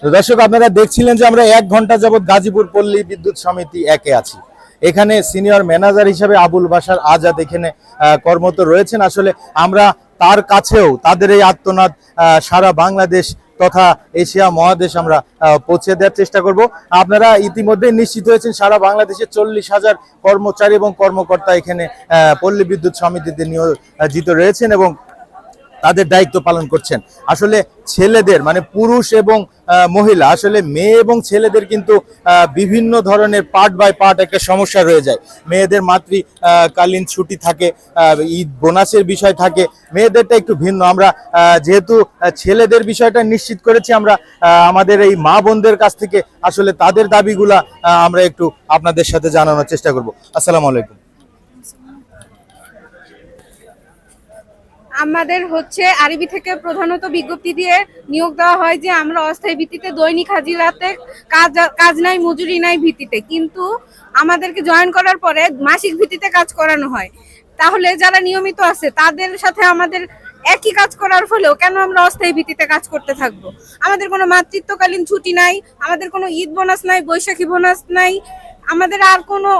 তো দর্শক আপনারা দেখছিলেন যে আমরা এক ঘণ্টা যাবত গাজীপুর পল্লী বিদ্যুৎ সমিতি একে আছি। এখানে সিনিয়র ম্যানেজার হিসেবে আবুল বাসার আজাদ এখানে আহ, কর্মরত রয়েছেন। আসলে আমরা তার কাছেও তাদের এই আত্মনাদ আহ, সারা বাংলাদেশ তথা এশিয়া মহাদেশ আমরা পৌঁছে দেওয়ার চেষ্টা করব। আপনারা ইতিমধ্যে নিশ্চিত হয়েছেন, সারা বাংলাদেশে চল্লিশ হাজার কর্মচারী এবং কর্মকর্তা এখানে পল্লী বিদ্যুৎ সমিতিতে নিয়োজিত রয়েছেন এবং তাদের দায়িত্ব পালন করছেন। আসলে ছেলেদের মানে পুরুষ এবং মহিলা আসলে মেয়ে এবং ছেলেদের কিন্তু বিভিন্ন ধরনের পার্ট বাই পার্ট একটা সমস্যা রয়ে যায়। মেয়েদের মাতৃ আহ, কালীন ছুটি থাকে ঈদ বোনাসের বিষয় থাকে মেয়েদেরটা একটু ভিন্ন। আমরা যেহেতু ছেলেদের বিষয়টা নিশ্চিত করেছি আমরা আমাদের এই মা বোনদের কাছ থেকে আসলে তাদের দাবিগুলা আমরা একটু আপনাদের সাথে জানানোর চেষ্টা করব। আসসালামু আলাইকুম। আমাদের হচ্ছে আরবি থেকে প্রধানত বিজ্ঞপ্তি দিয়ে নিয়োগ দেওয়া হয় যে আমরা অস্থায়ী ভিত্তিতে দৈনিক হাজিরাতে কাজ কাজ নাই, মজুরি নাই ভিত্তিতে। কিন্তু আমাদেরকে জয়েন করার পরে মাসিক ভিত্তিতে কাজ করানো হয়। তাহলে যারা নিয়মিত আছে, তাদের সাথে আমাদের একই কাজ করার ফলেও কেন আমরা অস্থায়ী ভিত্তিতে কাজ করতে থাকব? আমাদের কোনো মাতৃত্বকালীন ছুটি নাই, আমাদের কোনো ঈদ বোনাস নাই, বৈশাখী বোনাস নাই, আমাদের আর কোনো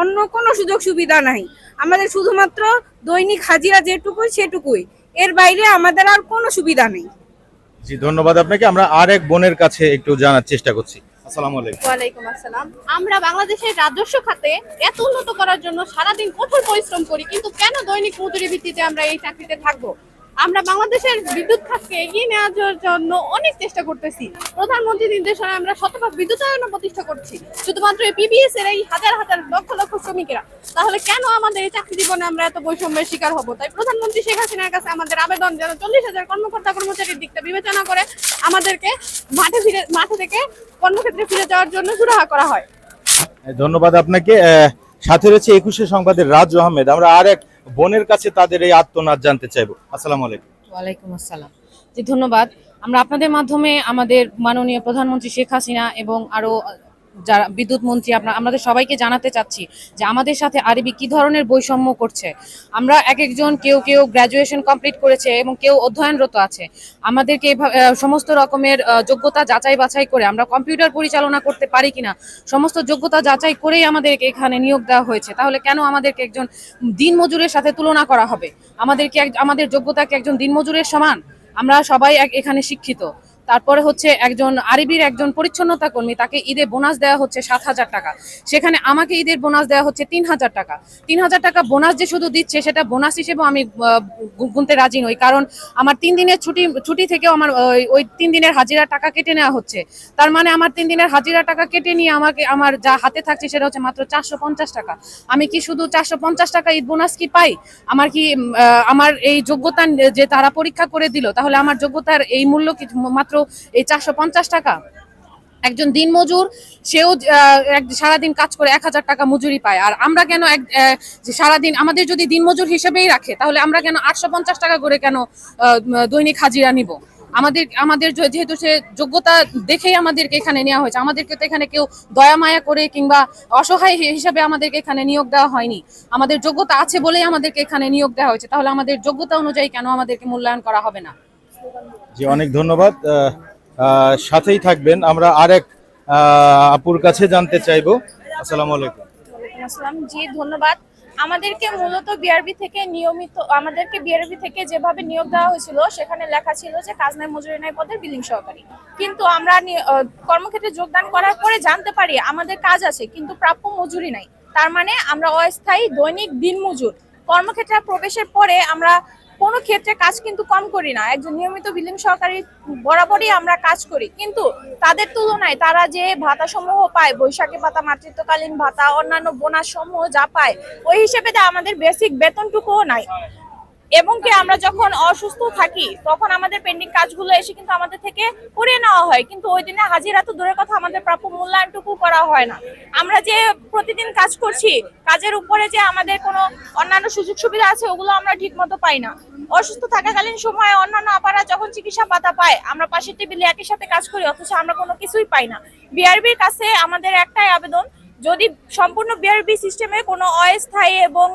অন্য কোনো সুযোগ সুবিধা নাই। আমাদের শুধুমাত্র দৈনিক হাজিরা যেটুকুই সেটুকুই। এর বাইরে আমাদের আর কোনো সুবিধা নেই। জি ধন্যবাদ আপনাকে। আমরা আর এক বোনের কাছে একটু জানার চেষ্টা করছি। আসসালামু আলাইকুম। ওয়ালাইকুম আসসালাম। আমরা বাংলাদেশের রাজস্ব খাতে এত উন্নত করার জন্য সারাদিন কঠোর পরিশ্রম করি কিন্তু কেন দৈনিক মজুরি ভিত্তিতে আমরা এই চাকরিতে থাকব? আমরা বাংলাদেশের বিদ্যুৎ খাতকে এগিয়ে নেওয়ার জন্য অনেক চেষ্টা করতেছি। প্রধানমন্ত্রী নির্দেশনায় আমরা শতভাগ বিদ্যুতায়ন প্রতিষ্ঠা করছি। শুধুমাত্র পিবিএস এর এই হাজার হাজার লক্ষ লক্ষ শ্রমিকেরা। তাহলে কেন আমাদের এই চাকরি জীবনে আমরা এত বৈষম্যের শিকার হব? তাই প্রধানমন্ত্রী শেখ হাসিনার কাছে আমাদের আবেদন যেন চল্লিশ হাজার কর্মকর্তা কর্মচারীর দিকটা বিবেচনা করে আমাদেরকে মাঠে ফিরে মাঠে থেকে কর্মক্ষেত্রে ফিরে যাওয়ার জন্য সুরাহা করা হয়। ধন্যবাদ আপনাকে। সাথে রয়েছে একুশে সংবাদের রাজ আহমেদ। আমরা আর এক বোনের কাছে তাদের এই আত্মনাদ জানতে চাইব। আসসালাম আলাইকুম। আসসালাম। জি, ধন্যবাদ। আমরা আপনাদের মাধ্যমে আমাদের মাননীয় প্রধানমন্ত্রী শেখ হাসিনা এবং আরও যারা বিদ্যুৎ মন্ত্রী আপনার আমাদের সবাইকে জানাতে চাচ্ছি যে আমাদের সাথে আরবি কি ধরনের বৈষম্য করছে। আমরা এক একজন কেউ কেউ গ্র্যাজুয়েশন কমপ্লিট করেছে এবং কেউ অধ্যয়নরত আছে। আমাদেরকে সমস্ত রকমের যোগ্যতা যাচাই বাছাই করে আমরা কম্পিউটার পরিচালনা করতে পারি কিনা, সমস্ত যোগ্যতা যাচাই করেই আমাদেরকে এখানে নিয়োগ দেওয়া হয়েছে। তাহলে কেন আমাদেরকে একজন দিনমজুরের সাথে তুলনা করা হবে? আমাদেরকে আমাদের যোগ্যতাকে একজন দিনমজুরের সমান? আমরা সবাই এখানে শিক্ষিত। তারপরে হচ্ছে একজন আরবির একজন পরিচ্ছন্নতা কর্মী, তাকে ঈদে বোনাস দেওয়া হচ্ছে সাত হাজার টাকা। সেখানে আমাকে ঈদের বোনাস দেওয়া হচ্ছে তিন হাজার টাকা। তিন হাজার টাকা বোনাস যে শুধু দিচ্ছে, সেটা বোনাস হিসেবেও আমি গুনতে রাজি নই। কারণ আমার তিন দিনের ছুটি ছুটি থেকেও আমার ওই তিন দিনের হাজিরা টাকা কেটে নেওয়া হচ্ছে। তার মানে আমার তিন দিনের হাজিরা টাকা কেটে নিয়ে আমাকে, আমার যা হাতে থাকছে, সেটা হচ্ছে মাত্র চারশো পঞ্চাশ টাকা। আমি কি শুধু চারশো পঞ্চাশ টাকা ঈদ বোনাস কি পাই? আমার কি আমার এই যোগ্যতা যে তারা পরীক্ষা করে দিল, তাহলে আমার যোগ্যতার এই মূল্য কি, মাত্র এই চারশো পঞ্চাশ টাকা। একজন দিনমজুর, সেও সারাদিন কাজ করে এক হাজার টাকা মজুরি পায়। আর আমরা কেন এক সারাদিন আমাদের যদি দিনমজুর হিসেবেই রাখে, তাহলে আমরা কেন আটশো পঞ্চাশ টাকা করে কেন দৈনিক হাজিরা নিব? আমাদের আমাদের যেহেতু সে যোগ্যতা দেখেই আমাদেরকে এখানে নেওয়া হয়েছে, আমাদেরকে তো এখানে কেউ দয়া মায়া করে কিংবা অসহায় হিসাবে আমাদেরকে এখানে নিয়োগ দেওয়া হয়নি। আমাদের যোগ্যতা আছে বলেই আমাদেরকে এখানে নিয়োগ দেওয়া হয়েছে। তাহলে আমাদের যোগ্যতা অনুযায়ী কেন আমাদেরকে মূল্যায়ন করা হবে না? জি, অনেক ধন্যবাদ। সাথেই থাকবেন। আমরা আরেক আপুর কাছে জানতে চাইব। আসসালামু আলাইকুম। আসসালাম। জি, ধন্যবাদ। আমাদেরকে মূলত বিআরবি থেকে নিয়মিত, আমাদেরকে বিআরবি থেকে যেভাবে নিয়োগ দেওয়া হয়েছিল, সেখানে লেখা ছিল যে কাজ নাই মজুরি নাই পদের বিলিং সহকারী। কিন্তু আমরা কর্মক্ষেত্রে যোগদান করার পরে জানতে পারি আমাদের কাজ আছে, কিন্তু প্রাপ্য মজুরি নাই। তার মানে আমরা অস্থায়ী দৈনিক দিন মজুর কর্মক্ষেত্রে প্রবেশের পরে আমরা কোনো ক্ষেত্রে কাজ কিন্তু কম করি না। একজন নিয়মিত বিলিং সহকারী বরাবরই আমরা কাজ করি। কিন্তু তাদের তুলনায় তারা যে ভাতা সমূহ পায়, বৈশাখী ভাতা, মাতৃত্বকালীন ভাতা, অন্যান্য বোনাস সমূহ যা পায়, ওই হিসেবে আমাদের বেসিক বেতনটুকুও নাই। এবং কি আমরা যখন অসুস্থ থাকি, তখন আমাদের পেন্ডিং কাজগুলো এসে কিন্তু আমাদের থেকে করে নেওয়া হয়। কিন্তু ওই দিনে হাজিরা তো দূরের কথা, আমাদের প্রাপ্য মূল্যায়নটুকু করা হয় না। আমরা যে প্রতিদিন কাজ করছি, কাজের উপরে যে আমাদের কোনো অন্যান্য সুযোগ সুবিধা আছে, ওগুলো আমরা ঠিক মতো পাই না। অসুস্থ থাকাকালীন সময়ে অন্যান্য আপারা যখন চিকিৎসা পাতা পায়, আমরা পাশের টেবিলে একই সাথে কাজ করি, অথচ আমরা কোনো কিছুই পাই না। বিআরবির কাছে আমাদের একটাই আবেদন যদি সম্পূর্ণ বিআরবি সিস্টেমে কোনো অস্থায়ী এবং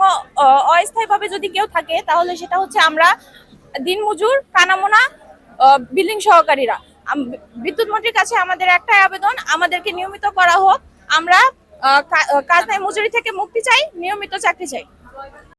অস্থায়ীভাবে যদি কেউ থাকে, তাহলে সেটা হচ্ছে আমরা দিনমজুর, কানামোনা বিল্ডিং সহকারীরা। বিদ্যুৎ মন্ত্রীর কাছে আমাদের একটাই আবেদন, আমাদেরকে নিয়মিত করা হোক। আমরা কাজ মজুরি থেকে মুক্তি চাই, নিয়মিত চাকরি চাই।